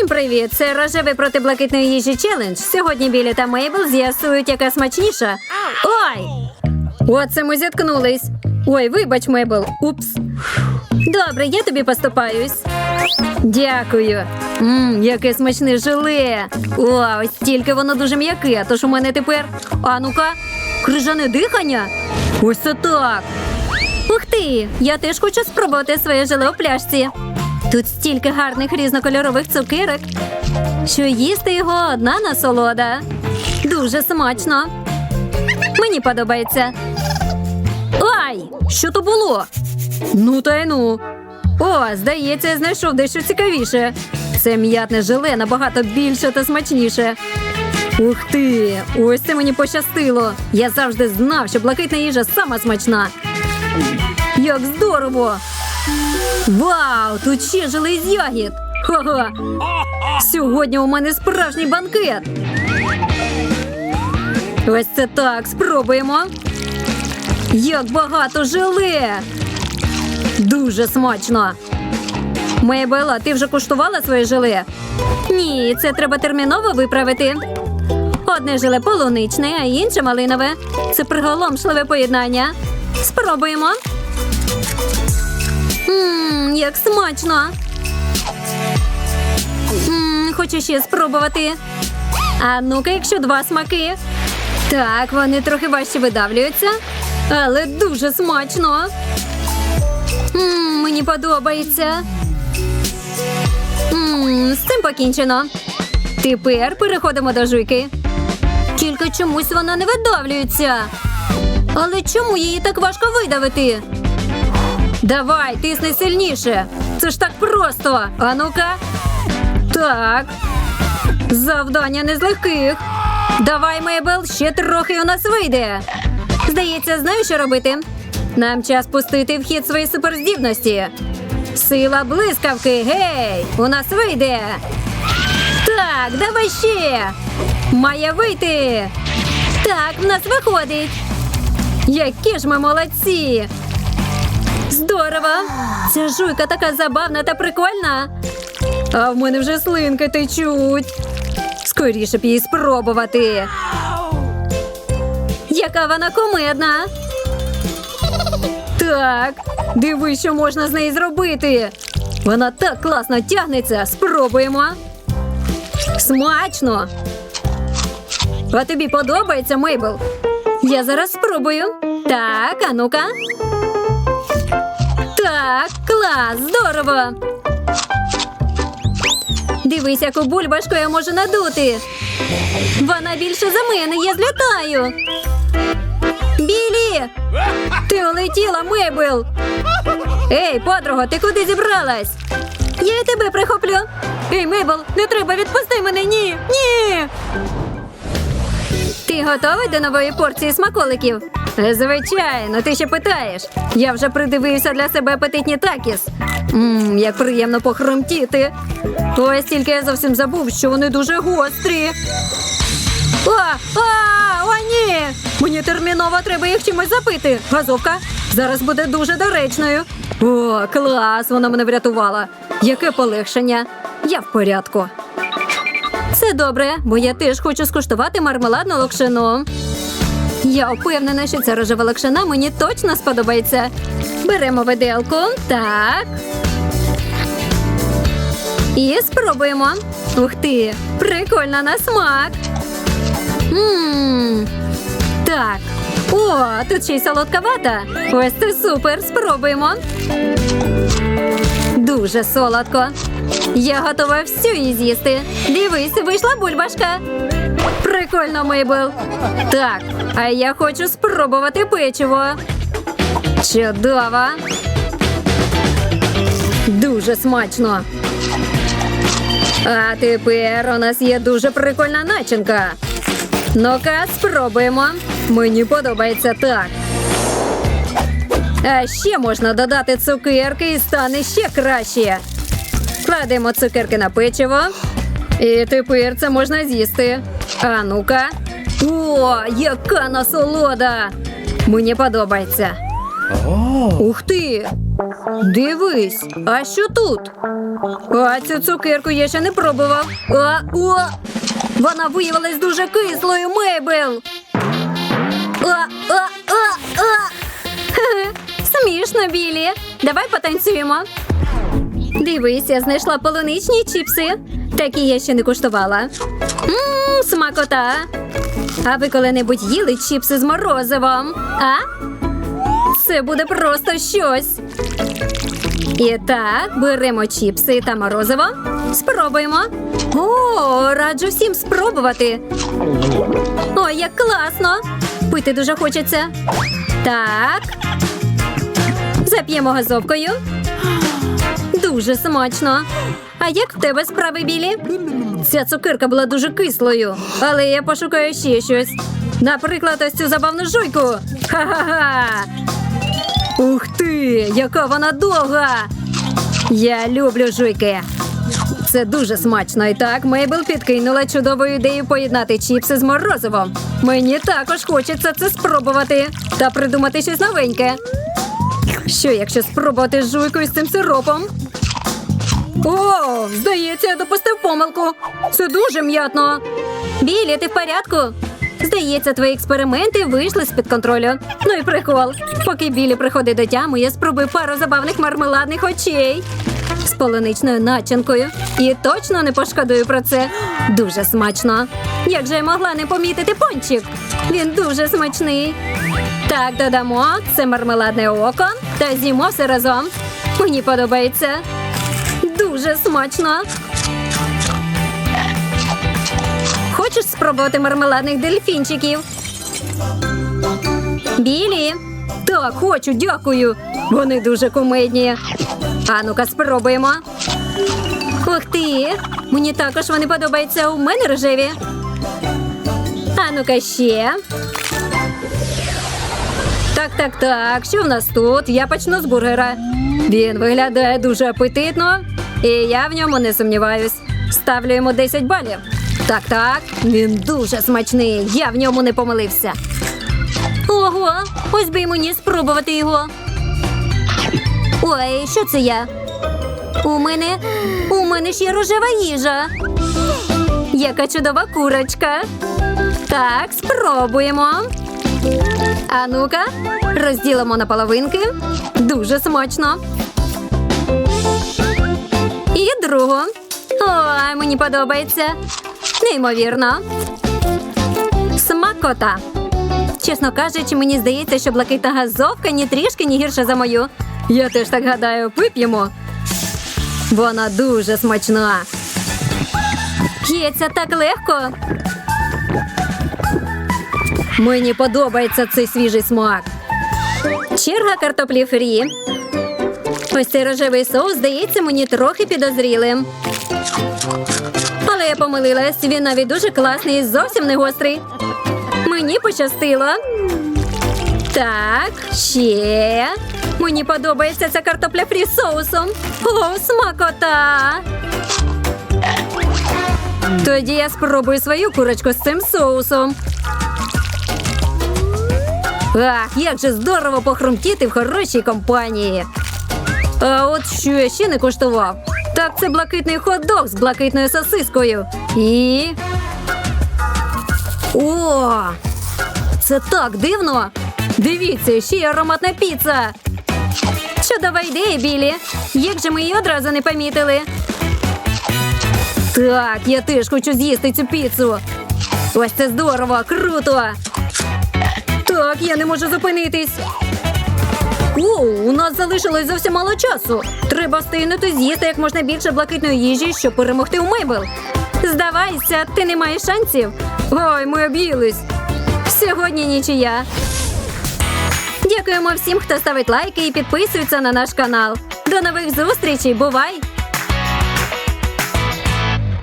Всім привіт! Це рожевий проти блакитної їжі челендж. Сьогодні Білі та Мейбл з'ясують, яка смачніша. Ой! Оце ми зіткнулись. Ой, вибач, Мейбл. Упс. Добре, я тобі поступаюсь. Дякую. Мм, яке смачне желе. О, ось тільки воно дуже м'яке, тож у мене тепер. А ну-ка, крижане дихання. Ось це так. Ух ти! Я теж хочу спробувати своє желе у пляшці. Тут стільки гарних різнокольорових цукерок, що їсти його одна насолода. Дуже смачно. Мені подобається. Ай! Що то було? Ну та й ну. О, здається, я знайшов дещо цікавіше. Це м'ятне желе набагато більше та смачніше. Ух ти! Ось це мені пощастило. Я завжди знав, що блакитна їжа сама смачна. Як здорово! Вау! Тут ще желе з ягід! Ха-ха! Сьогодні у мене справжній банкет. Ось це так, спробуємо. Як багато желе! Дуже смачно. Мейбела, ти вже куштувала своє желе? Ні, це треба терміново виправити. Одне желе полуничне, а інше малинове. Це приголомшливе поєднання. Спробуємо. Як смачно. Ммм, хочу ще спробувати. А ну-ка, якщо два смаки. Так, вони трохи важче видавлюються, але дуже смачно. Ммм, мені подобається. Ммм, з цим покінчено. Тепер переходимо до жуйки. Тільки чомусь вона не видавлюється. Але чому її так важко видавити? Давай, тисни сильніше. Це ж так просто. А ну-ка. Так. Завдання не з легких. Давай, Мейбл, ще трохи у нас вийде. Здається, знаю, що робити. Нам час пустити в хід свої суперздібності. Сила блискавки, гей! У нас вийде. Так, давай ще. Має вийти. Так, в нас виходить. Які ж ми молодці! Здорово! Ця жуйка така забавна та прикольна. А в мене вже слинки течуть. Скоріше б її спробувати. Яка вона кумедна. Так, диви, що можна з неї зробити. Вона так класно тягнеться. Спробуємо. Смачно. А тобі подобається, Мейбл? Я зараз спробую. Так, а ну-ка. Так, клас, здорово. Дивись, яку бульбашку я можу надути. Вона більше за мене, я злітаю. Білі! Ти улетіла, Мейбл! Ей, подруга, ти куди зібралась? Я і тебе прихоплю. Ей, Мейбл, не треба, відпусти мене, ні! Ні! Ти готовий до нової порції смаколиків? Звичайно, ти ще питаєш. Я вже придивився для себе апетитні такіс. Ммм, як приємно похрумтіти. Ось тільки я зовсім забув, що вони дуже гострі. А, а, о, ні! Мені терміново треба їх чимось запити. Газовка зараз буде дуже доречною. О, клас! Вона мене врятувала. Яке полегшення. Я в порядку. Це добре, бо я теж хочу скуштувати мармеладну локшину. Я впевнена, що ця рожева локшина мені точно сподобається. Беремо виделку. Так. І спробуємо. Ух ти! Прикольно на смак. Ммм. Так. О, тут ще й солодковата. Ось це супер. Спробуємо. Дуже солодко. Я готова всю її з'їсти. Дивись, вийшла бульбашка. Прикольно, Мейбл. Так, а я хочу спробувати печиво. Чудово. Дуже смачно. А тепер у нас є дуже прикольна начинка. Ну-ка, спробуємо. Мені подобається так. А ще можна додати цукерки і стане ще краще. Кладемо цукерки на печиво. І тепер це можна з'їсти. А ну-ка. О, яка насолода! Мені подобається. Ух ти! Дивись, а що тут? А цю цукерку я ще не пробував. А, о! Вона виявилась дуже кислою, Мейбл. А, а, а, а. Смішно, Білі. Давай потанцюємо. Дивись, я знайшла полуничні чіпси. Такі я ще не куштувала. Ммм, смакота. А ви коли-небудь їли чіпси з морозивом? А? Це буде просто щось. І так, беремо чіпси та морозиво. Спробуємо. О, раджу всім спробувати. Ой, як класно! Пити дуже хочеться. Так. Зап'ємо газовкою. Дуже смачно. А як в тебе справи, Білі? Ця цукерка була дуже кислою, але я пошукаю ще щось. Наприклад, ось цю забавну жуйку. Ха-ха-ха! Ух ти, яка вона довга! Я люблю жуйки. Це дуже смачно. І так, Мейбл підкинула чудову ідею поєднати чіпси з морозивом. Мені також хочеться це спробувати та придумати щось новеньке. Що, якщо спробувати з жуйкою з цим сиропом? О, здається, я допустив помилку. Це дуже м'ятно. Білі, ти в порядку? Здається, твої експерименти вийшли з-під контролю. Ну і прикол. Поки Білі приходить до тями, я спробую пару забавних мармеладних очей з полуничною начинкою. І точно не пошкодую про це. Дуже смачно. Як же я могла не помітити пончик? Він дуже смачний. Так, додамо це мармеладне око та з'їмо все разом. Мені подобається. Дуже смачно. Хочеш спробувати мармеладних дельфінчиків? Білі. Так, хочу, дякую. Вони дуже кумедні. А ну-ка, спробуємо. Ух ти! Мені також вони подобаються. У мене рожеві. А ну-ка ще. Так, так, так. Що в нас тут? Я почну з бургера. Він виглядає дуже апетитно, і я в ньому не сумніваюсь. Ставлю йому 10 балів. Так, так. Він дуже смачний. Я в ньому не помилився. Ого, ось би й мені спробувати його. Ой, що це я? У мене у мене ж є рожева їжа. Яка чудова курочка. Так, спробуємо. А ну-ка, розділимо на половинки. Дуже смачно. Другу. Ой, мені подобається. Неймовірно. Смакота. Чесно кажучи, мені здається, що блакитна газовка ні трішки не гірша за мою. Я теж так гадаю, вип'ємо. Вона дуже смачна. П'ється так легко. Мені подобається цей свіжий смак. Черга картоплі фрі. Ось цей рожевий соус здається мені трохи підозрілим. Але я помилилась, він навіть дуже класний і зовсім не гострий. Мені пощастило. Так, ще. Мені подобається ця картопля фрі з соусом. О, смакота! Тоді я спробую свою курочку з цим соусом. Ах, як же здорово похрумтіти в хорошій компанії. А от що я ще не коштував. Так, це блакитний хот-дог з блакитною сосискою. І. О! Це так дивно. Дивіться, ще й ароматна піца. Чудова ідея, Білі. Як же ми її одразу не помітили? Так, я теж хочу з'їсти цю піцу. Ось це здорово, круто. Так, я не можу зупинитись. О, у нас залишилось зовсім мало часу. Треба встигнути з'їсти як можна більше блакитної їжі, щоб перемогти у Мейбл. Здавайся, ти не маєш шансів. Ой, ми об'їлись. Сьогодні нічия. Дякуємо всім, хто ставить лайки і підписується на наш канал. До нових зустрічей, бувай!